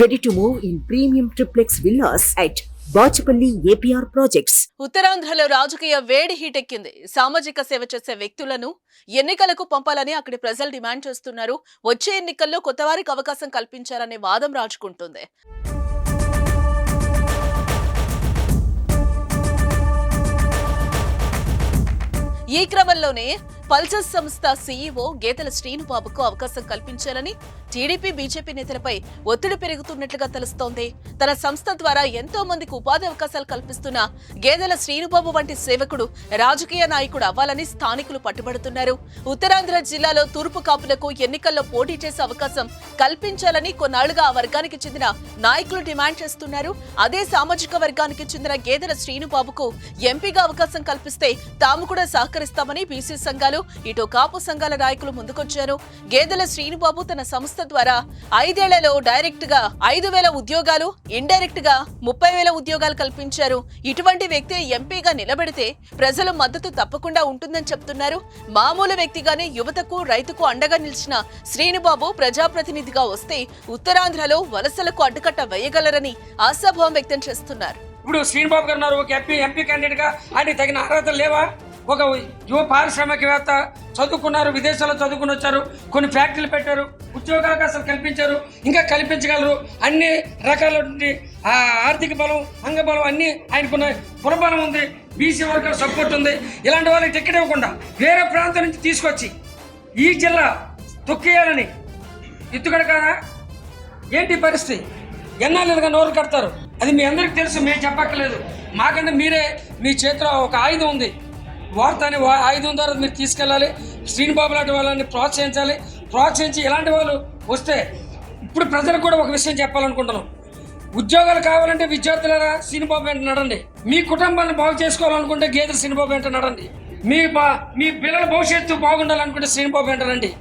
Ready to move in premium triplex villas at Bachupally APR projects ఉత్తరాంధ్రలో రాజకీయ వేడి హీటెక్కింది సామాజిక సేవ చేసే వ్యక్తులను ఎన్నికలకు పంపాలని అక్కడి ప్రజలు డిమాండ్ చేస్తున్నారు. వచ్చే ఎన్నికల్లో కొత్త వారికి అవకాశం కల్పించాలనే వాదం రాజుకుంటుంది. ఈ క్రమంలోనే పల్సర్ సంస్థ సీఈఓ గేదెల శ్రీనుబాబుకు అవకాశం కల్పించాలని టీడీపీ బీజేపీ నేతలపై ఒత్తిడి పెరుగుతున్నట్లుగా తెలుస్తోంది. తన సంస్థ ద్వారా ఎంతో మందికి ఉపాధి అవకాశాలు కల్పిస్తున్న గేదెల శ్రీనుబాబు వంటి సేవకుడు రాజకీయ నాయకుడు అవ్వాలని స్థానికులు పట్టుబడుతున్నారు. ఉత్తరాంధ్ర జిల్లాలో తూర్పు కాపులకు ఎన్నికల్లో పోటీ చేసే అవకాశం కల్పించాలని కొన్నాళ్ళుగా ఆ వర్గానికి చెందిన నాయకులు డిమాండ్ చేస్తున్నారు. అదే సామాజిక వర్గానికి చెందిన గేదెల శ్రీనుబాబుకు ఎంపీగా అవకాశం కల్పిస్తే తాము కూడా సహకరిస్తామని బీసీ సంఘాలు ఇటు కాపు సంఘాల నాయకులు ముందుకొచ్చారు. గేదెల శ్రీనుబాబు తన సంస్థ ద్వారా ఐదేళ్ళలో డైరెక్ట్గా ఐదు వేల ఉద్యోగాలు ఇండైరెక్ట్గా ముప్పై వేల ఉద్యోగాలు కల్పించారు. ఇటువంటి వ్యక్తి ఎంపీగా నిలబెడితే ప్రజల మద్దతు తప్పకుండా ఉంటుందని చెప్తున్నారు. మామూలు వ్యక్తిగానే యువతకు రైతుకు అండగా నిలిచిన శ్రీనుబాబు ప్రజాప్రతినిధిగా వస్తే ఉత్తరాంధ్రలో వలసలకు అడ్డుకట్ట వేయగలరని ఆశాభావం వ్యక్తం చేస్తున్నారు. ఇప్పుడు శ్రీనుబాబు గారు ఒక ఎంపీ ఎంపీ క్యాండిడేట్గా. ఆయనకి తగిన అర్హతలు లేవా? ఒక యువ పారిశ్రామికవేత్త చదువుకున్నారు విదేశాల్లో చదువుకుని వచ్చారు కొన్ని ఫ్యాక్టరీలు పెట్టారు ఉద్యోగ అవకాశాలు కల్పించారు ఇంకా కల్పించగలరు. అన్ని రకాల ఆర్థిక బలం అంగబలం అన్నీ ఆయనకున్న పురబలం ఉంది బీసీ వర్గ సపోర్ట్ ఉంది. ఇలాంటి వాళ్ళకి టికెట్ ఇవ్వకుండా వేరే ప్రాంతం నుంచి తీసుకొచ్చి ఈ జిల్లా తొక్కేయాలని ఎత్తుగడ కాదా? ఏంటి పరిస్థితి? ఎన్నాళ్ళుగా నోరు కడతారు? అది మీ అందరికి తెలుసు మేము చెప్పక్కర్లేదు. మాకంటే మీరే మీ చేతిలో ఒక ఆయుధం ఉంది. వార్తని వా- ఆయుధం ద్వారా మీరు తీసుకెళ్ళాలి. శ్రీనిబాబు లాంటి వాళ్ళని ప్రోత్సహించాలి. ప్రోత్సహించి ఇలాంటి వాళ్ళు వస్తే ఇప్పుడు ప్రజలకు కూడా ఒక విషయం చెప్పాలనుకుంటున్నాం. ఉద్యోగాలు కావాలంటే విద్యార్థులారా శ్రీనిబాబు వెంట నడండి మీ కుటుంబాన్ని బాగు చేసుకోవాలనుకుంటే గేదె శ్రీనిబాబు వెంట నడండి మీ బా మీ పిల్లల భవిష్యత్తు బాగుండాలనుకుంటే శ్రీనిబాబు వెంట రండి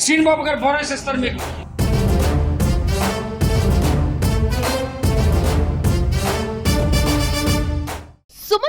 శ్రీనిబాబు గారు భరోసా ఇస్తారు మీకు.